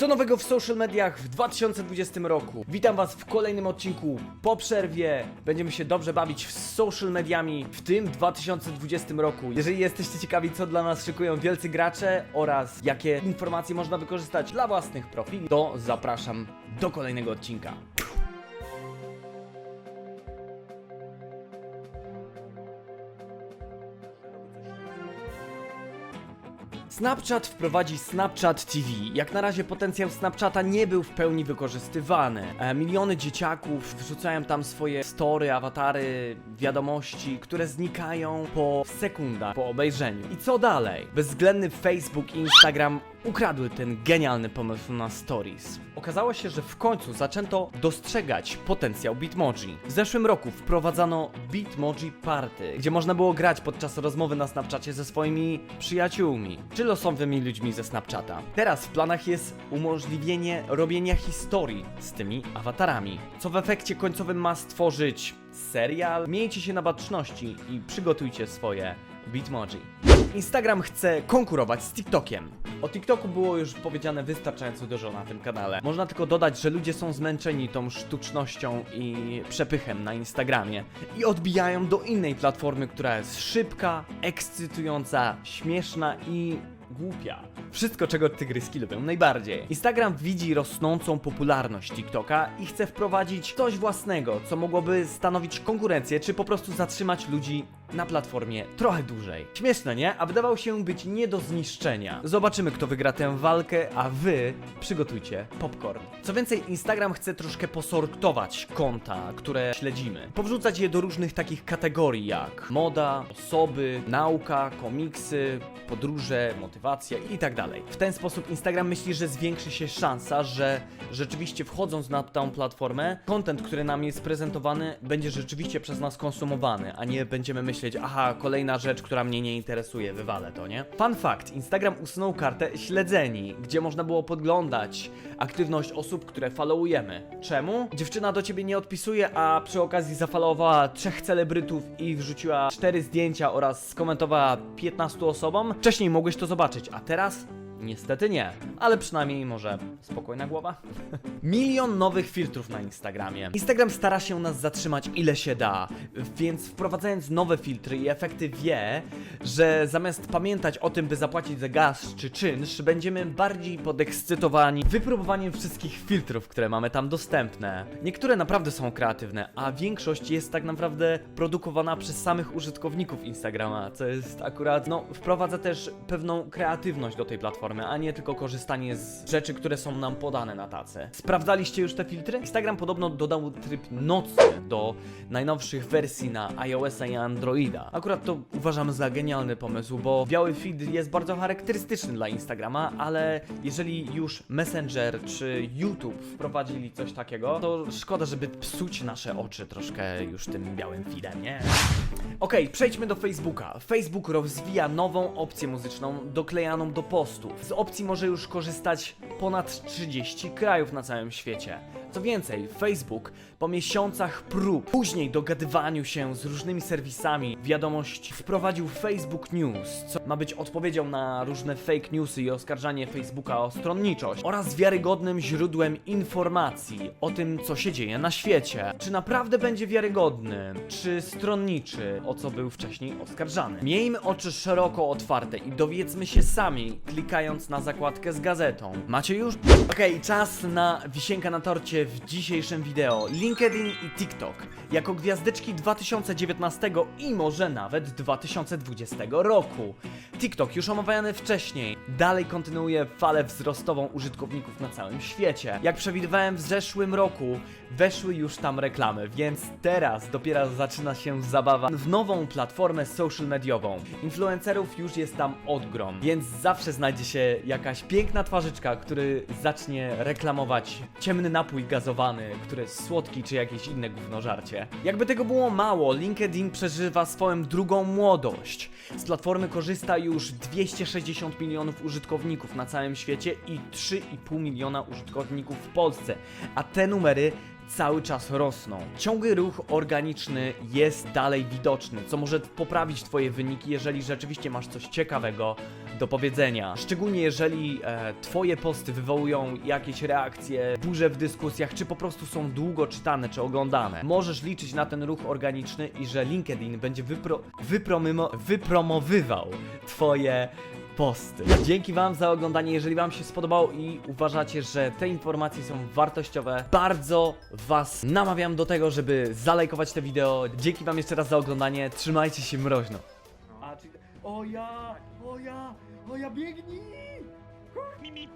Co nowego w social mediach w 2020 roku? Witam Was w kolejnym odcinku po przerwie. Będziemy się dobrze bawić z social mediami w tym 2020 roku. Jeżeli jesteście ciekawi, co dla nas szykują wielcy gracze oraz jakie informacje można wykorzystać dla własnych profili, to zapraszam do kolejnego odcinka. Snapchat wprowadzi Snapchat TV. Jak na razie potencjał Snapchata nie był w pełni wykorzystywany. E, miliony dzieciaków wrzucają tam swoje story, awatary, wiadomości, które znikają po sekundach po obejrzeniu. I co dalej? Bezwzględny Facebook i Instagram ukradły ten genialny pomysł na stories. Okazało się, że w końcu zaczęto dostrzegać potencjał Bitmoji. W zeszłym roku wprowadzano Bitmoji Party, gdzie można było grać podczas rozmowy na Snapchacie ze swoimi przyjaciółmi, czy losowymi ludźmi ze Snapchata. Teraz w planach jest umożliwienie robienia historii z tymi awatarami, co w efekcie końcowym ma stworzyć serial. Miejcie się na baczności i przygotujcie swoje Bitmoji. Instagram chce konkurować z TikTokiem. O TikToku było już powiedziane wystarczająco dużo na tym kanale. Można tylko dodać, że ludzie są zmęczeni tą sztucznością i przepychem na Instagramie i odbijają do innej platformy, która jest szybka, ekscytująca, śmieszna i głupia. Wszystko, czego tygryski lubią najbardziej. Instagram widzi rosnącą popularność TikToka i chce wprowadzić coś własnego, co mogłoby stanowić konkurencję, czy po prostu zatrzymać ludzi na platformie trochę dłużej. Śmieszne, nie? A wydawał się być nie do zniszczenia. Zobaczymy, kto wygra tę walkę, a wy przygotujcie popcorn. Co więcej, Instagram chce troszkę posortować konta, które śledzimy. Powrzucać je do różnych takich kategorii jak moda, osoby, nauka, komiksy, podróże, motywacja i tak dalej. W ten sposób Instagram myśli, że zwiększy się szansa, że rzeczywiście wchodząc na tą platformę, content, który nam jest prezentowany, będzie rzeczywiście przez nas konsumowany, a nie będziemy myśleć, aha, kolejna rzecz, która mnie nie interesuje, wywalę to, nie? Fun fact, Instagram usunął kartę śledzeni, gdzie można było podglądać aktywność osób, które followujemy. Czemu? Dziewczyna do ciebie nie odpisuje, a przy okazji zafollowowała trzech celebrytów i wrzuciła cztery zdjęcia oraz skomentowała 15 osobom. Wcześniej mogłeś to zobaczyć, a teraz Niestety nie, ale przynajmniej może spokojna głowa. Milion nowych filtrów na Instagramie. Instagram stara się nas zatrzymać ile się da, więc wprowadzając nowe filtry i efekty wie, że zamiast pamiętać o tym, by zapłacić za gaz czy czynsz, będziemy bardziej podekscytowani wypróbowaniem wszystkich filtrów, które mamy tam dostępne. Niektóre naprawdę są kreatywne, a większość jest tak naprawdę produkowana przez samych użytkowników Instagrama, co jest akurat, no, wprowadza też pewną kreatywność do tej platformy, a nie tylko korzystanie z rzeczy, które są nam podane na tacy. Sprawdzaliście już te filtry? Instagram podobno dodał tryb nocny do najnowszych wersji na iOS-a i Androida. Akurat to uważam za genialny pomysł, bo biały feed jest bardzo charakterystyczny dla Instagrama, ale jeżeli już Messenger czy YouTube wprowadzili coś takiego, to szkoda, żeby psuć nasze oczy troszkę już tym białym feedem, nie? Okej, przejdźmy do Facebooka. Facebook rozwija nową opcję muzyczną doklejaną do postów. Z opcji może już korzystać ponad 30 krajów na całym świecie. Co więcej, Facebook po miesiącach prób, później dogadywaniu się z różnymi serwisami, wiadomość wprowadził Facebook News, co ma być odpowiedzią na różne fake newsy i oskarżanie Facebooka o stronniczość oraz wiarygodnym źródłem informacji o tym, co się dzieje na świecie. Czy naprawdę będzie wiarygodny, czy stronniczy, o co był wcześniej oskarżany? Miejmy oczy szeroko otwarte i dowiedzmy się sami, klikając na zakładkę z gazetą. Macie już? Okej, czas na wisienka na torcie w dzisiejszym wideo. LinkedIn i TikTok jako gwiazdeczki 2019 i może nawet 2020 roku. TikTok już omawiany wcześniej, dalej kontynuuje falę wzrostową użytkowników na całym świecie. Jak przewidywałem w zeszłym roku, weszły już tam reklamy, więc teraz dopiero zaczyna się zabawa w nową platformę social mediową. Influencerów już jest tam odgrom, więc zawsze znajdzie się jakaś piękna twarzyczka, który zacznie reklamować ciemny napój gazowany, który jest słodki czy jakieś inne gównożarcie. Jakby tego było mało, LinkedIn przeżywa swoją drugą młodość. Z platformy korzysta już 260 milionów użytkowników na całym świecie i 3,5 miliona użytkowników w Polsce, a te numery cały czas rosną. Ciągły ruch organiczny jest dalej widoczny, co może poprawić Twoje wyniki, jeżeli rzeczywiście masz coś ciekawego do powiedzenia. Szczególnie jeżeli e, Twoje posty wywołują jakieś reakcje, burze w dyskusjach, czy po prostu są długo czytane czy oglądane. Możesz liczyć na ten ruch organiczny i że LinkedIn będzie wypro, wypromowywał Twoje posty. Dzięki Wam za oglądanie. Jeżeli Wam się spodobało i uważacie, że te informacje są wartościowe, bardzo Was namawiam do tego, żeby zalajkować te wideo. Dzięki Wam jeszcze raz za oglądanie. Trzymajcie się mroźno. A, czyli... O ja! O ja! O ja biegnij! Mimi,